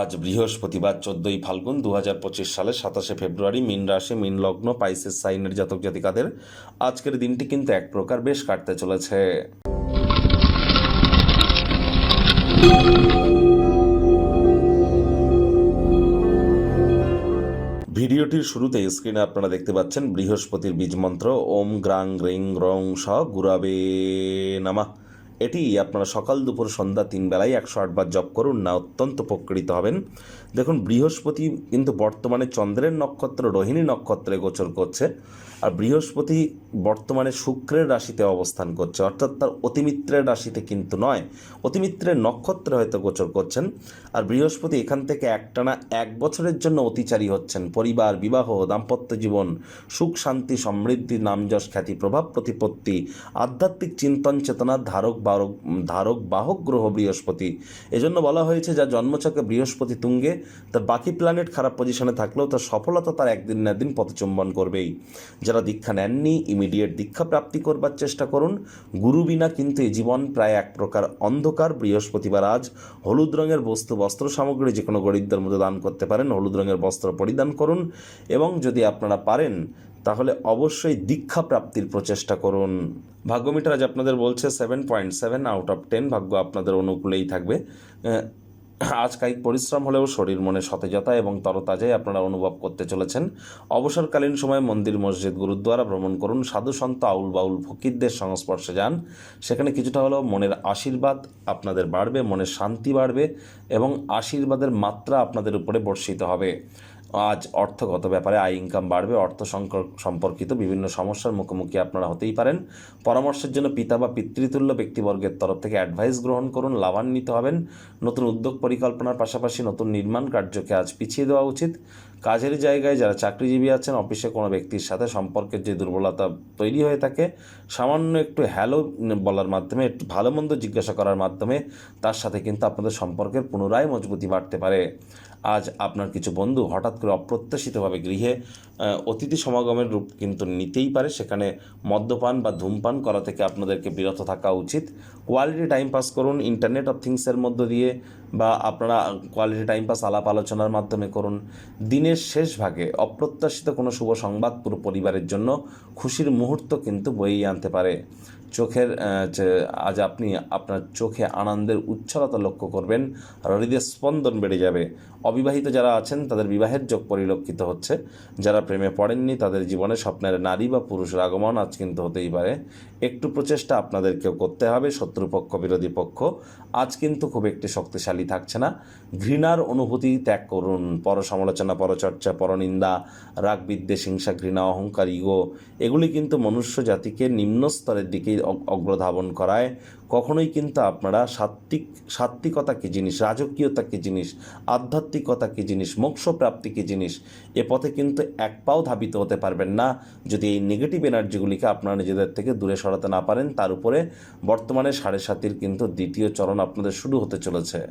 আজ বৃহস্পতিবার চোদ্দই ফাল্গুন দু হাজার পঁচিশ সালের সাতাশে ফেব্রুয়ারি মিন রাশি, মিন লগ্ন, পাইসেস সাইনের জাতক জাতিকাদের আজকের দিনটি কিন্তু এক প্রকার বেশ কাটতে চলেছে। ভিডিওটির শুরুতে স্ক্রিনে আপনারা দেখতে পাচ্ছেন বৃহস্পতির বীজ মন্ত্র, ওম গ্রাং, গ্রিং, রং, স, গুরাবে, নামা। এটি আপনারা সকাল দুপুর সন্ধ্যা তিন বেলায় একশো আটবার জপ করুন, না অত্যন্ত উপকৃত হবেন। দেখুন, বৃহস্পতি কিন্তু বর্তমানে চন্দ্রের নক্ষত্র, রোহিণী নক্ষত্রে গোচর করছে, আর বৃহস্পতি বর্তমানে শুক্রের রাশিতে অবস্থান করছে, অর্থাৎ তার অতিমিত্রের রাশিতে কিন্তু নয়, অতিমিত্রের নক্ষত্রে হয়তো গোচর করছেন, আর বৃহস্পতি এখান থেকে একটানা এক বছরের জন্য অতিচারী হচ্ছেন, পরিবার, বিবাহ, দাম্পত্য জীবন, সুখ, শান্তি, সমৃদ্ধি, নামযশ, খ্যাতি, প্রভাব, প্রতিপত্তি, আধ্যাত্মিক চিন্তন চেতনার ধারক বারক, ধারক, বাহক গ্রহ বৃহস্পতি। এজন্য বলা হয়েছে যা জন্মচকে বৃহস্পতি তুঙ্গে, তার বাকি প্ল্যানেট খারাপ পজিশনে থাকলেও তার সফলতা তার একদিন না একদিন পথচুম্বন করবেই। যারা দীক্ষা নেননি ইমিডিয়েট দীক্ষা প্রাপ্তি করবার চেষ্টা করুন। গুরু বিনা কিন্তু এই জীবন প্রায় এক প্রকার অন্ধকার। বৃহস্পতিবার আজ হলুদ রঙের বস্তু, বস্ত্র সামগ্রী যে কোনো গরিবদের মধ্যে দান করতে পারেন, হলুদ রঙের বস্ত্র পরিধান করুন। এবং যদি আপনারা পারেন তাহলে অবশ্যই দীক্ষা প্রাপ্তির প্রচেষ্টা করুন। ভাগ্যমিটার আজ আপনাদের বলছে seven point seven out of ten ভাগ্য আপনাদের অনুকূলেই থাকবে। আজ কায়িক পরিশ্রম হলেও শরীর মনে সতেজতা এবং তরতাজাই আপনারা অনুভব করতে চলেছেন। অবসরকালীন সময় মন্দির, মসজিদ, গুরুদ্বারা ভ্রমণ করুন। সাধু সন্ত আউল বাউল ফকিরদের সংস্পর্শে যান। সেখানে কিছুটা হলেও মনের আশীর্বাদ আপনাদের বাড়বে, মনের শান্তি বাড়বে এবং আশীর্বাদের মাত্রা আপনাদের উপরে বর্ষিত হবে। আজ অর্থগত ব্যাপারে আয় ইনকাম বাড়বে, অর্থ সম্পর্কিত বিভিন্ন সমস্যার মুখোমুখি আপনারা হতেই পারেন। পরামর্শের জন্য পিতা বা পিতৃতুল্য ব্যক্তিবর্গের তরফ থেকে অ্যাডভাইস গ্রহণ করুন, লাভান্বিত হবেন। নতুন উদ্যোগ পরিকল্পনার পাশাপাশি নতুন নির্মাণ কার্যকে আজ পিছিয়ে দেওয়া উচিত। কাজের জায়গায় যারা চাকরিজীবী আছেন, অফিসে কোনো ব্যক্তির সাথে সম্পর্কের যে দুর্বলতা তৈরি হয়ে থাকে, সামান্য একটু হ্যালো বলার মাধ্যমে, একটু ভালো মন্দ জিজ্ঞাসা করার মাধ্যমে তার সাথে কিন্তু আপনাদের সম্পর্কের পুনরায় মজবুতি বাড়তে পারে। আজ আপনার কিছু বন্ধু হঠাৎ করে অপ্রত্যাশিতভাবে গৃহে অতিথি সমাগমের রূপ কিন্তু নিতেই পারে। সেখানে মদ্যপান বা ধূমপান করা থেকে আপনাদেরকে বিরত থাকা উচিত। কোয়ালিটি টাইম পাস করুন ইন্টারনেট অফ থিংসের মধ্য দিয়ে বা আপনারা কোয়ালিটি টাইম পাস আলাপ আলোচনার মাধ্যমে করুন। দিনের শেষ ভাগে অপ্রত্যাশিত কোনো শুভ সংবাদ পুরো পরিবারের জন্য খুশির মুহূর্ত কিন্তু বইয়ে আনতে পারে। চোখের আজ আপনি আপনার চোখে আনন্দের উচ্ছলতা লক্ষ্য করবেন আর হৃদয়ের স্পন্দন বেড়ে যাবে। অবিবাহিত যারা আছেন, তাদের বিবাহের যোগ পরিলক্ষিত হচ্ছে। যারা প্রেমে পড়েননি, তাদের জীবনে স্বপ্নের নারী বা পুরুষের আগমন আজ কিন্তু হতেই পারে। একটু প্রচেষ্টা আপনাদেরকেও করতে হবে, শত্রুপক্ষ, বিরোধী পক্ষ। আজ কিন্তু খুব একটি শক্তিশালী থাকছে না। ঘৃণার অনুভূতি ত্যাগ করুন। পর সমালোচনা পরচর্চা, পরনিন্দা রাগ বিদ্বেষ হিংসা, ঘৃণা, অহংকার, ইগো, এগুলি কিন্তু মনুষ্য জাতিকে নিম্ন স্তরের অগ্রধাবন করায়। কখনোই কিন্তু আপনারা সাত্বিক সাত্বিকতা কী জিনিস, রাজকীয়তা কী জিনিস, আধ্যাত্মিকতা কী জিনিস, মোক্ষপ্রাপ্তি কী জিনিস, এ পথে কিন্তু এক পাও ধাবিত হতে পারবেন না। যদি এই নেগেটিভ এনার্জিগুলিকে আপনারা নিজেদের থেকে দূরে সরাতে না পারেন, তার উপরে বর্তমানে সাড়ে সাতির কিন্তু দ্বিতীয় চরণ আপনাদের শুরু হতে চলেছে।